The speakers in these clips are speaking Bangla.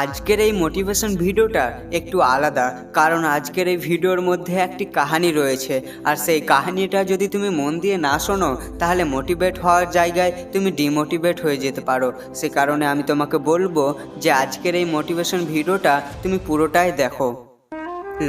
আজকের এই মোটিভেশন ভিডিওটা একটু আলাদা, কারণ আজকের এই ভিডিওর মধ্যে একটি কাহিনী রয়েছে। আর সেই কাহিনিটা যদি তুমি মন দিয়ে না শোনো, তাহলে মোটিভেট হওয়ার জায়গায় তুমি ডিমোটিভেট হয়ে যেতে পারো। সে কারণে আমি তোমাকে বলব যে আজকের এই মোটিভেশন ভিডিওটা তুমি পুরোটাই দেখো।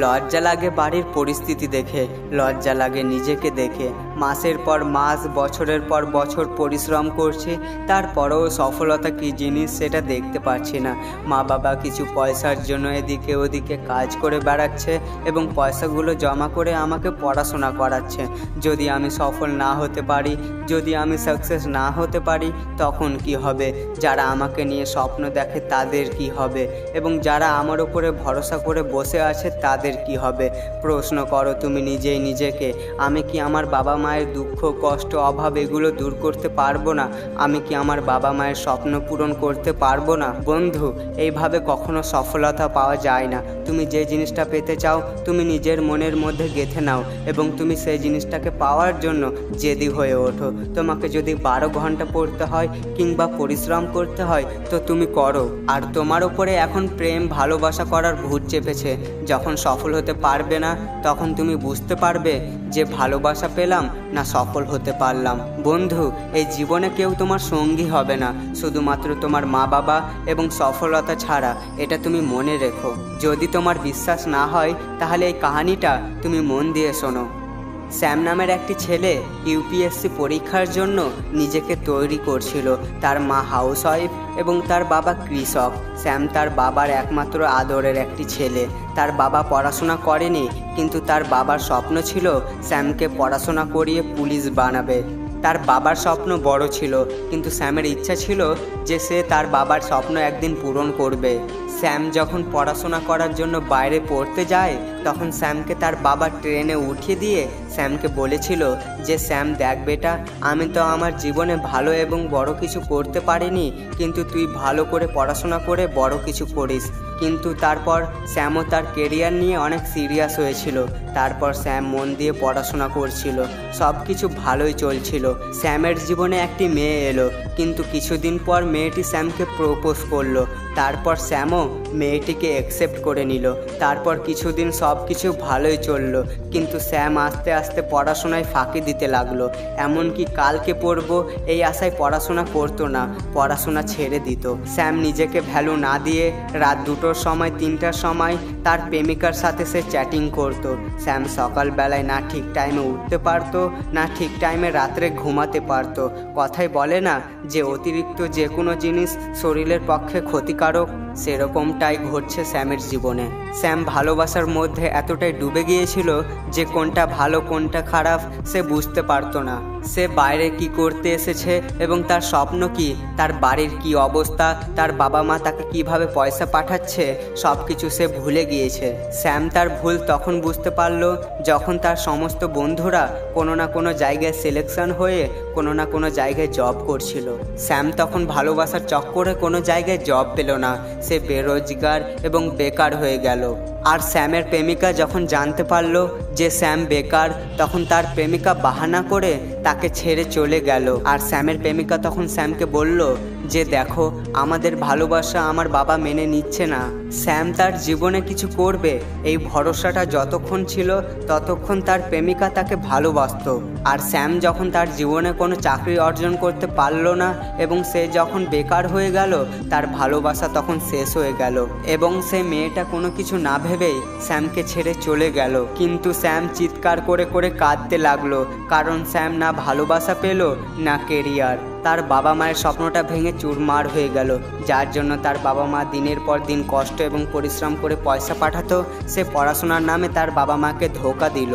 লজ্জা লাগে বাড়ির পরিস্থিতি দেখে, লজ্জা লাগে নিজেকে দেখে। মাসের পর মাস, বছরের পর বছর পরিশ্রম করছি, তারপরেও সফলতা কী জিনিস সেটা দেখতে পাচ্ছি না। মা বাবা কিছু পয়সার জন্য এদিকে ওদিকে কাজ করে বেড়াচ্ছে এবং পয়সাগুলো জমা করে আমাকে পড়াশোনা করাচ্ছে। যদি আমি সফল না হতে পারি, যদি আমি সাকসেস না হতে পারি, তখন কি হবে? যারা আমাকে নিয়ে স্বপ্ন দেখে তাদের কি হবে? এবং যারা আমার উপরে ভরসা করে বসে আছে, তাদের কি হবে? প্রশ্ন করো তুমি নিজেই নিজেকে। আমি কি আমার বাবা মায়ের দুঃখ, কষ্ট, অভাব এগুলো দূর করতে পারব না? আমি কি আমার বাবা মায়ের স্বপ্ন পূরণ করতে পারব না? বন্ধু, এইভাবে কখনো সফলতা পাওয়া যায় না। তুমি যে জিনিসটা পেতে চাও, তুমি নিজের মনের মধ্যে গেঁথে নাও এবং তুমি সেই জিনিসটাকে পাওয়ার জন্য জেদি হয়ে ওঠো। তোমাকে যদি বারো ঘণ্টা পড়তে হয় কিংবা পরিশ্রম করতে হয়, তো তুমি করো। আর তোমার উপরে এখন প্রেম, ভালোবাসা করার ভূত চেপেছে। যখন সফল হতে পারবে না, তখন তুমি বুঝতে পারবে যে ভালোবাসা পেলাম না সফল হতে পারলাম। বন্ধু, এই জীবনে কেউ তোমার সঙ্গী হবে না, শুধুমাত্র তোমার মা বাবা এবং সফলতা ছাড়া, এটা তুমি মনে রেখো। যদি তোমার বিশ্বাস না হয়, তাহলে এই কাহিনীটা তুমি মন দিয়ে শোনো। স্যাম নামের একটি ছেলে ইউপিএসসি পরীক্ষার জন্য নিজেকে তৈরি করছিল। তার মা হাউস ওয়াইফ এবং তার বাবা কৃষক। শ্যাম তার বাবার একমাত্র আদরের একটি ছেলে। তার বাবা পড়াশোনা করেনি, কিন্তু তার বাবার স্বপ্ন ছিল শ্যামকে পড়াশোনা করিয়ে পুলিশ বানাবে। তার বাবার স্বপ্ন বড় ছিল, কিন্তু স্যামের ইচ্ছা ছিল যে সে তার বাবার স্বপ্ন একদিন পূরণ করবে। স্যাম যখন পড়াশোনা করার জন্য বাইরে পড়তে যায় তখন স্যামকে তার বাবা ট্রেনে উঠিয়ে দিয়ে স্যামকে বলেছিল যে, স্যাম, দেখ বেটা, আমি তো আমার জীবনে ভালো এবং বড় কিছু করতে পারিনি, কিন্তু তুই ভালো করে পড়াশোনা করে বড় কিছু করিস। কিন্তু তারপর স্যামও তার কেরিয়ার নিয়ে অনেক সিরিয়াস হয়েছিল। তারপর স্যাম মন দিয়ে পড়াশোনা করছিল। সব কিছু ভালোই চলছিল। স্যামের জীবনে একটি মেয়ে এলো, কিন্তু কিছুদিন পর মেয়েটি স্যামকে প্রপোজ করল। তারপর স্যামও মেয়েটিকে অ্যাকসেপ্ট করে নিল। তারপর কিছুদিন সব কিছু ভালোই চলল, কিন্তু স্যাম আস্তে আস্তে পড়াশোনায় ফাঁকি দিতে লাগল। এমনকি কালকে পড়ব এই আশায় পড়াশোনা করতো না, পড়াশোনা ছেড়ে দিত। স্যাম নিজেকে ভ্যালু না দিয়ে রাত দুটোর সময় তিনটার সময় তার প্রেমিকার সাথে সে চ্যাটিং করতো। স্যাম সকালবেলায় না ঠিক টাইমে উঠতে পারতো, না ঠিক টাইমে রাত্রে ঘুমাতে পারতো। কথাই বলে না যে, অতিরিক্ত যে কোনো জিনিস শরীরের পক্ষে ক্ষতিকারক সেরকমটাই ঘটছে স্যামের জীবনে। স্যাম ভালোবাসার মধ্যে এতটাই ডুবে গিয়েছিল যে কোনটা ভালো, কোনটা খারাপ সে বুঝতে পারতো না। সে বাইরে কি করতে এসেছে এবং তার স্বপ্ন কি? তার বাড়ির কি অবস্থা? তার বাবা মা তাকে কীভাবে পয়সা পাঠাচ্ছে? সব কিছু সে ভুলে গিয়েছে। স্যাম তার ভুল তখন বুঝতে পারল যখন তার সমস্ত বন্ধুরা কোনো না কোনো জায়গায় সিলেকশন হয়ে কোনো না কোনো জায়গায় জব করছিল। স্যাম তখন ভালোবাসার চক্করে কোনো জায়গায় জব পেল না। সে বেরোজগার এবং বেকার হয়ে গেল। আর স্যামের প্রেমিকা যখন জানতে পারল যে স্যাম বেকার, তখন তার প্রেমিকা বাহানা করে তাকে ছেড়ে চলে গেল। আর স্যামের প্রেমিকা তখন স্যামকে বলল যে দেখো, আমাদের ভালোবাসা আমার বাবা মেনে নিচ্ছে না। স্যাম তার জীবনে কিছু করবে। এই ভরসাটা যতক্ষণ ছিল, ততক্ষণ তার প্রেমিকা তাকে ভালোবাসত। আর স্যাম যখন তার জীবনে কোনো চাকরি অর্জন করতে পারল না এবং সে যখন বেকার হয়ে গেল, তার ভালোবাসা তখন শেষ হয়ে গেল। এবং সে মেয়েটা কোনো কিছু না ভেবেই স্যামকে ছেড়ে চলে গেল। কিন্তু স্যাম চিৎকার করে করে কাঁদতে লাগল, কারণ স্যাম না ভালোবাসা পেল, না কেরিয়ার। তার বাবা মায়ের স্বপ্নটা ভেঙে চুরমার হয়ে গেল। যার জন্য তার বাবা মা দিনের পর দিন কষ্ট এবং পরিশ্রম করে পয়সা পাঠাতো, সে পড়াশোনার নামে তার বাবা মাকে ধোকা দিল।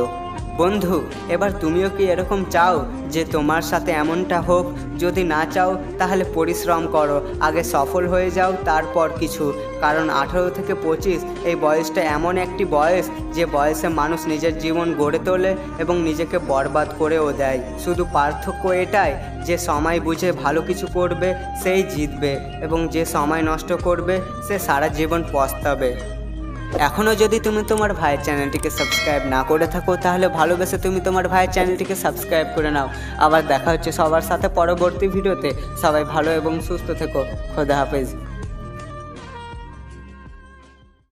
বন্ধু, এবার তুমিও কি এরকম চাও যে তোমার সাথে এমনটা হোক, যদি না চাও তাহলে পরিশ্রম করো, আগে সফল হয়ে যাও, তারপর কিছু। কারণ আঠেরো থেকে পঁচিশ, এই বয়সটা এমন একটি বয়স যে বয়সে মানুষ নিজের জীবন গড়ে তোলে এবং নিজেকে বরবাদ করেও দেয়। শুধু পার্থক্য এটাই, যে সময় বুঝে ভালো কিছু করবে, সেই জিতবে এবং যে সময় নষ্ট করবে, সে সারা জীবন পস্তাবে। এখনও যদি তুমি তোমার ভাইয়ের চ্যানেলটিকে সাবস্ক্রাইব না করে থাকো, তাহলে ভালোবেসে তুমি তোমার ভাইয়ের চ্যানেলটিকে সাবস্ক্রাইব করে নাও। আবার দেখা হচ্ছে সবার সাথে পরবর্তী ভিডিওতে। সবাই ভালো এবং সুস্থ থেকো। খোদা হাফেজ।